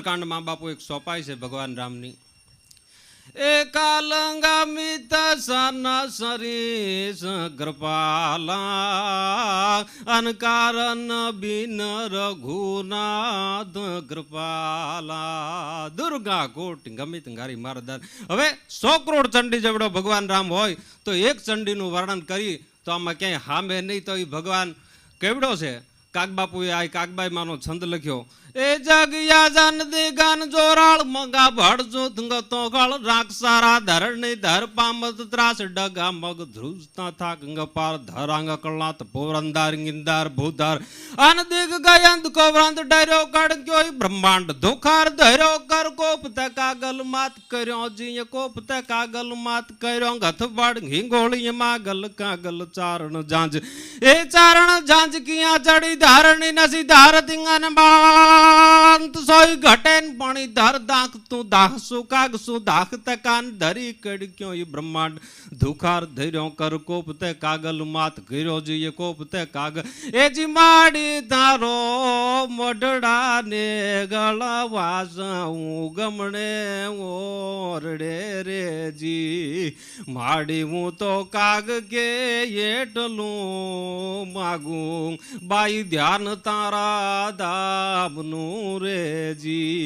કાંડમાં બાપુ એક સોંપાય છે ભગવાન રામની. એ કાલંગામિત સન સરીસ અનકારન બિન રઘુનાથ કૃપાલા દુર્ગા કોટ ગમિત ગારી મારદાર. હવે સો કરોડ ચંડી જેવડો ભગવાન રામ હોય તો એક ચંડીનું વર્ણન કરી તો આમાં ક્યાંય હામે નહીં તો એ ભગવાન કેવડો છે? કાગબાપુએ આ કાગબાઈ માનો છંદ લખ્યો, એ જગયા જન દે ગાન જોરાળ, મંગા ભડ જો ધંગ તો ગળ રાક્ષારા ધરણી ધર પામત ત્રાસ, ડગા મગ ધ્રુજતા થાક અંગ પાર ધરાંગ કળાત પોરંદાર, ગિંદાર ભૂધાર. અન દિગ ગયંત કો વ્રંત ડર્યો કડ ક્યો બ્રહ્માંડ ધોખાર, ધર્યો કર કોપ કાગલ માત કર્યો, જીય કોપ કાગલ માત કર્યો ગથ બડ હિંગોળી માગલ, કાગલ ચારણ જાંજ. એ ચારણ જાંજ કિયા ચડી ધારણી નસી ધારતિંગન બાંત સોય ઘટેન પાણી ધર દાખ તું દાહ સુ કાગ સુ દાખ તે કાન ધરી કડક્યો એ બ્રહ્માંડ. ધુખાર ધર્યો કર કોપ તે કાગલ માત ઘર્યો જીય કોપ તે કાગ. એ જી માડી ધારો મોઢડા ને ગળા વાસ હું ગમણે ઓરડે રે જી. માડી હું તો કાગ કે એટલું માગું. બાઈ ધ્યાન તારા દાબનું રે જી.